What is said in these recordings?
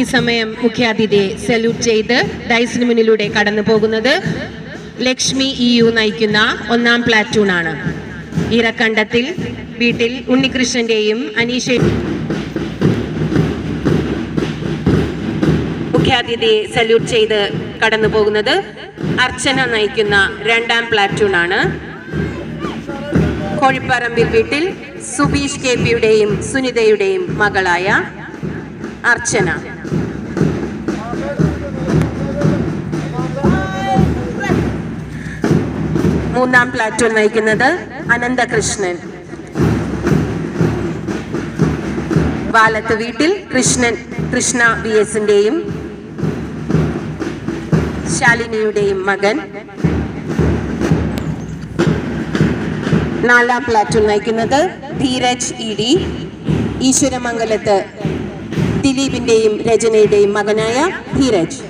ഈ സമയം മുഖ്യാതിഥിയെ സല്യൂട്ട് ചെയ്ത് ഡൈസിന് മുന്നിലൂടെ കടന്നു പോകുന്നത് ലക്ഷ്മി ഇ യു നയിക്കുന്ന ഒന്നാം പ്ലാറ്റൂൺ ആണ് ഇറക്കണ്ടത്തിൽ വീട്ടിൽ ഉണ്ണികൃഷ്ണന്റെയും അനീഷ മുഖ്യാതിഥിയെ സല്യൂട്ട് ചെയ്ത് കടന്നു പോകുന്നത് അർച്ചന നയിക്കുന്ന രണ്ടാം പ്ലാറ്റൂൺ ആണ് കോഴിപ്പറമ്പിൽ വീട്ടിൽ സുബീഷ് കെ പിയുടെയും സുനിതയുടെയും മകളായ അർച്ചന. മൂന്നാം പ്ലാറ്റൂൺ നയിക്കുന്നത് അനന്തകൃഷ്ണൻ. വാലത്ത് വീട്ടിൽ കൃഷ്ണൻ കൃഷ്ണ വി എസിന്റെയും ശാലിനിയുടെയും മകൻ. നാലാം പ്ലാറ്റൂൺ നയിക്കുന്നത് ധീരജ് ഇ ഡി. ഈശ്വരമംഗലത്ത് ദിലീപിന്റെയും രചനയുടെയും മകനായ ധീരജ്.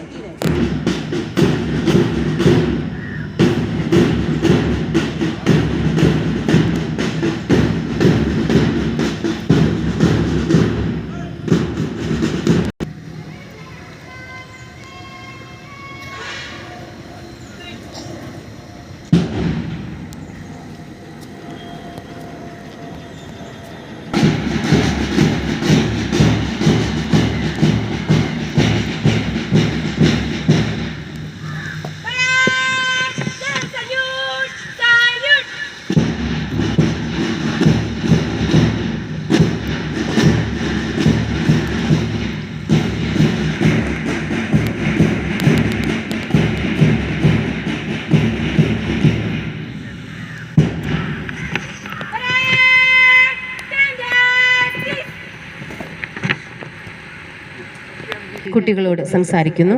കുട്ടികളോട് സംസാരിക്കുന്നു.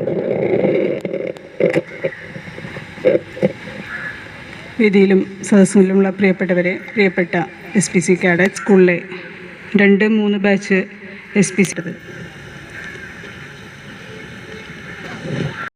വേദിയിലും സദസ്സിലുമുള്ള പ്രിയപ്പെട്ടവരെ പ്രിയപ്പെട്ട എസ് പി സി കാഡറ്റ് സ്കൂളിലെ രണ്ട് മൂന്ന് ബാച്ച് എസ് പി സി